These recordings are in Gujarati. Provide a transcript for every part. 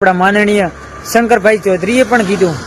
આપણા માનનીય શંકરભાઈ ચૌધરીએ પણ કીધું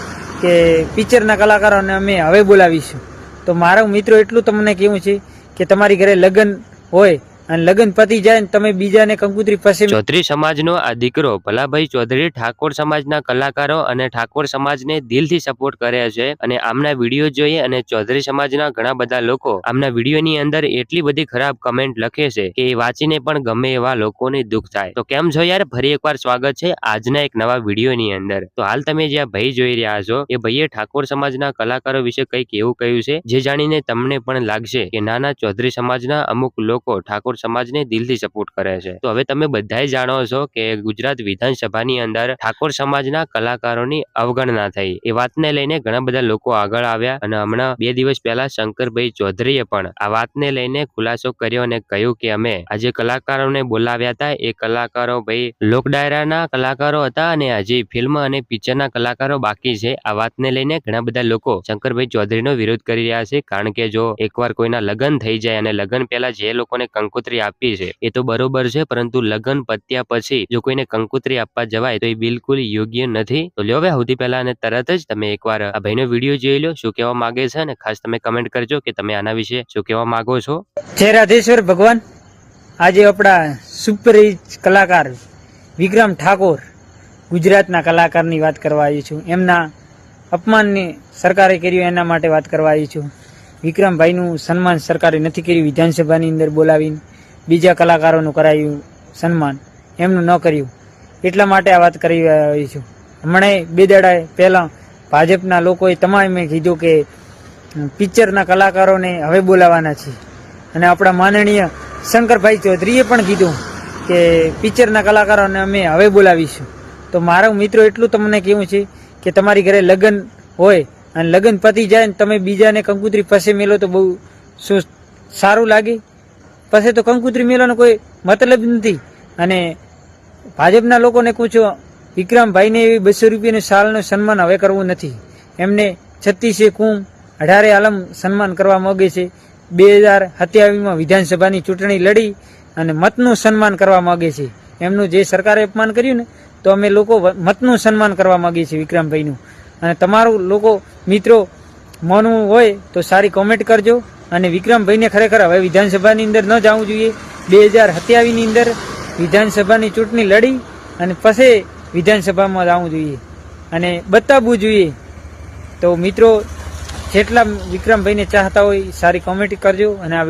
કે પિક્ચરના કલાકારોને અમે હવે બોલાવીશું. તો મારા મિત્રો એટલું તમને કેવું છે કે તમારી ઘરે લગ્ન હોય અને લગ્ન પતિ જાય તમે બીજાને કંકુત્રી પાસે ચૌધરી સમાજનો આ દીકરો ભલાભાઈ ચૌધરી ઠાકોર સમાજના કલાકારો અને ઠાકોર સમાજને દિલથી સપોર્ટ કરે છે અને આમના વીડિયો જોઈએ અને ચૌધરી સમાજના ઘણા બધા લોકો આમના વિડીયોની અંદર એટલી બધી ખરાબ કમેન્ટ લખે છે કે વાંચીને પણ ગમે એવા લોકોને દુઃખ થાય. તો કેમ છો યાર? ફરી એકવાર સ્વાગત છે આજના એક નવા વિડીયોની અંદર. તો હાલ તમે જે આ ભાઈ જોઈ રહ્યા છો, એ ભાઈએ ઠાકોર સમાજના કલાકારો વિશે કંઈક એવું કહ્યું છે, જે જાણીને તમને પણ લાગશે કે નાના ચૌધરી સમાજના અમુક લોકો ઠાકોર સમાજને દિલથી સપોર્ટ કરે છે. તો હવે તમે બધાએ જાણો છો કે ગુજરાત વિધાનસભાની અંદર ઠાકોર સમાજના કલાકારોની અવગણના થઈ. એ વાતને લઈને ઘણા બધા લોકો આગળ આવ્યા અને હમણાં બે દિવસ પહેલા શંકરભાઈ ચૌધરીએ પણ આ વાતને લઈને ખુલાસો કર્યો અને કહ્યું કે અમે આજે કલાકારોને બોલાવ્યા હતા એ કલાકારો ભાઈ લોક ડાયરાના કલાકારો હતા અને હજી ફિલ્મ અને પિક્ચરના કલાકારો બાકી છે. આ વાતને લઈને ઘણા બધા લોકો શંકરભાઈ ચૌધરીનો વિરોધ કરી રહ્યા છે. કારણ કે જો એકવાર કોઈના લગ્ન થઈ જાય અને લગ્ન પહેલા જે લોકોને કંકોત્રી આપી છે. એ તો બરોબર છે, પરંતુ લગ્ન પત્યા પછી જો કોઈને કંકોત્રી આપવા જવાય તો એ બિલકુલ યોગ્ય નથી. તો લ્યો હવે સૌથી પહેલા અને તરત જ તમે એકવાર આ ભાઈનો વીડિયો જોઈ લો શું કહેવા માંગે છે અને ખાસ તમે કમેન્ટ કરજો કે તમે આના વિશે શું કહેવા માંગો છો. જય રાધેશ્વર ભગવાન. આજે આપણા સુપરહિટ કલાકાર વિક્રમ ઠાકોર ગુજરાતના કલાકારની વાત કરવા આવી છું. એમના અપમાનને સરકારે કર્યું, એના માટે વાત કરવા આવી છું. વિક્રમભાઈનું સન્માન સરકારે નથી કર્યું, વિધાનસભાની અંદર બોલાવીને. બીજા કલાકારોનું કરાયું સન્માન. એમનું ન કર્યું. એટલા માટે આ વાત કરી આવી છું. હમણાં બે દાડા પહેલાં ભાજપના લોકોએ તમામે કીધું કે પિક્ચરના કલાકારોને હવે બોલાવાના છે. અને આપણા માનનીય શંકરભાઈ ચૌધરીએ પણ કીધું કે, પિક્ચરના કલાકારોને અમે હવે બોલાવીશું. તો મારા મિત્રો એટલું તમને કેવું છે કે તમારી ઘરે લગ્ન હોય અને લગ્ન પતી જાય ને તમે બીજાને કંકુતરી પાસે મેલો તો બહુ શું સારું લાગે. પછી તો કંકુત્રી મેળવાનો કોઈ મતલબ નથી. અને ભાજપના લોકોને પૂછો, વિક્રમભાઈને એવી બસો રૂપિયાનું સાલનું સન્માન હવે કરવું નથી. એમને છત્રીસે કુમ અઢારે આલમ સન્માન કરવા માગે છે. બે હજાર સત્યાવીસમાં વિધાનસભાની ચૂંટણી લડી અને મતનું સન્માન કરવા માગે છે. એમનું જે સરકારે અપમાન કર્યું ને, તો અમે લોકો મતનું સન્માન કરવા માગીએ છીએ વિક્રમભાઈનું. અને તમારું લોકો મિત્રો મોનવું હોય તો સારી કોમેન્ટ કરજો. અને વિક્રમભાઈને ખરેખર હવે વિધાનસભાની અંદર ન જવું જોઈએ. બે હજાર સત્યાવીસની અંદર વિધાનસભાની ચૂંટણી લડી અને પછી વિધાનસભામાં જવું જોઈએ. અને બતાવવું જોઈએ. તો મિત્રો, જેટલા વિક્રમભાઈને ચાહતા હોય, સારી કોમેન્ટ કરજો અને આ